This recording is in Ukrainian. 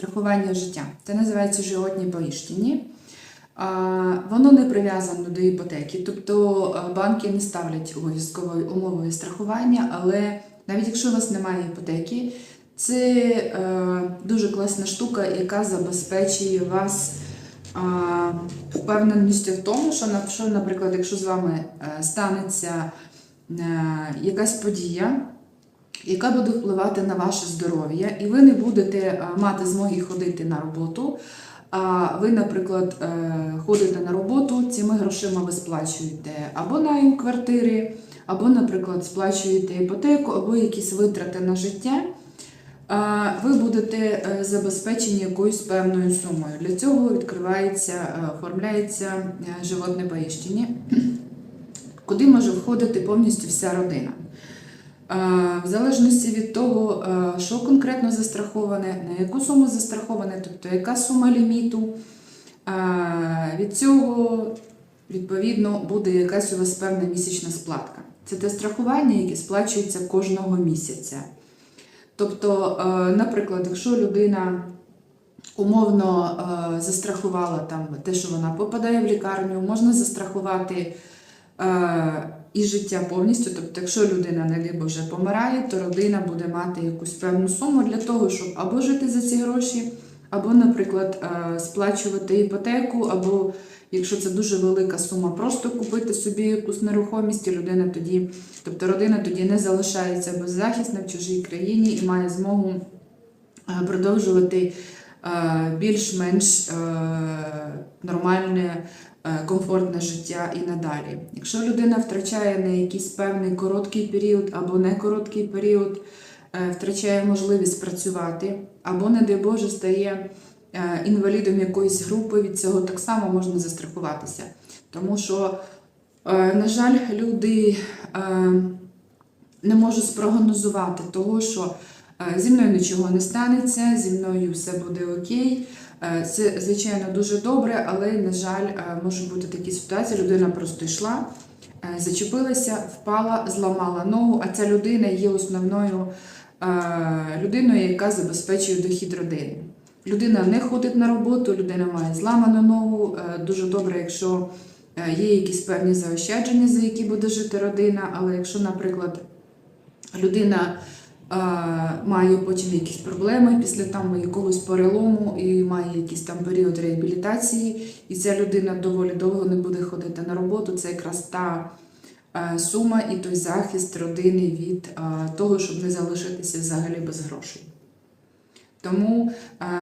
страхування життя. Це називається животні поїштіні. Воно не прив'язано до іпотеки, тобто банки не ставлять обов'язковою умовою страхування, але навіть якщо у вас немає іпотеки, це е, дуже класна штука, яка забезпечує вас впевненістю в тому, що, наприклад, якщо з вами е, станеться е, якась подія, яка буде впливати на ваше здоров'я, і ви не будете е, мати змоги ходити на роботу. А ви, наприклад, е, ходите на роботу, цими грошима ви сплачуєте або найм квартири, або, наприклад, сплачуєте іпотеку, або якісь витрати на життя. Ви будете е, забезпечені якоюсь певною сумою. Для цього відкривається, оформляється животне поїщення, куди може входити повністю вся родина. Е, В залежності від того, е, що конкретно застраховане, на яку суму застраховане, тобто яка сума ліміту, е, від цього відповідно буде якась у вас певна місячна сплатка. Це те страхування, яке сплачується кожного місяця. Тобто, наприклад, якщо людина умовно застрахувала там те, що вона попадає в лікарню, можна застрахувати і життя повністю. Тобто, якщо людина, не дай Боже, помирає, то родина буде мати якусь певну суму для того, щоб або жити за ці гроші, або, наприклад, е, сплачувати іпотеку, або якщо це дуже велика сума, просто купити собі якусь нерухомість, і людина тоді, тобто родина тоді не залишається беззахисна в чужій країні і має змогу е, продовжувати е, більш-менш е, нормальне, е, комфортне життя і надалі. Якщо людина втрачає на якийсь певний короткий період або не короткий період, е, втрачає можливість працювати, або, не дай Боже, стає е, інвалідом якоїсь групи, від цього так само можна застрахуватися. Тому що, е, на жаль, люди е, не можуть спрогнозувати того, що е, зі мною нічого не станеться, зі мною все буде окей. Е, Це, звичайно, дуже добре, але, на жаль, е, можуть бути такі ситуації. Людина просто йшла, е, зачепилася, впала, зламала ногу, а ця людина є основною людиною, яка забезпечує дохід родини. Людина не ходить на роботу, людина має зламану ногу. Дуже добре, якщо є якісь певні заощадження, за які буде жити родина. Але якщо, наприклад, людина має потім якісь проблеми після там якогось перелому і має якийсь там період реабілітації, і ця людина доволі довго не буде ходити на роботу, це якраз та е, сума і той захист родини від е, того, щоб не залишитися взагалі без грошей. Тому е,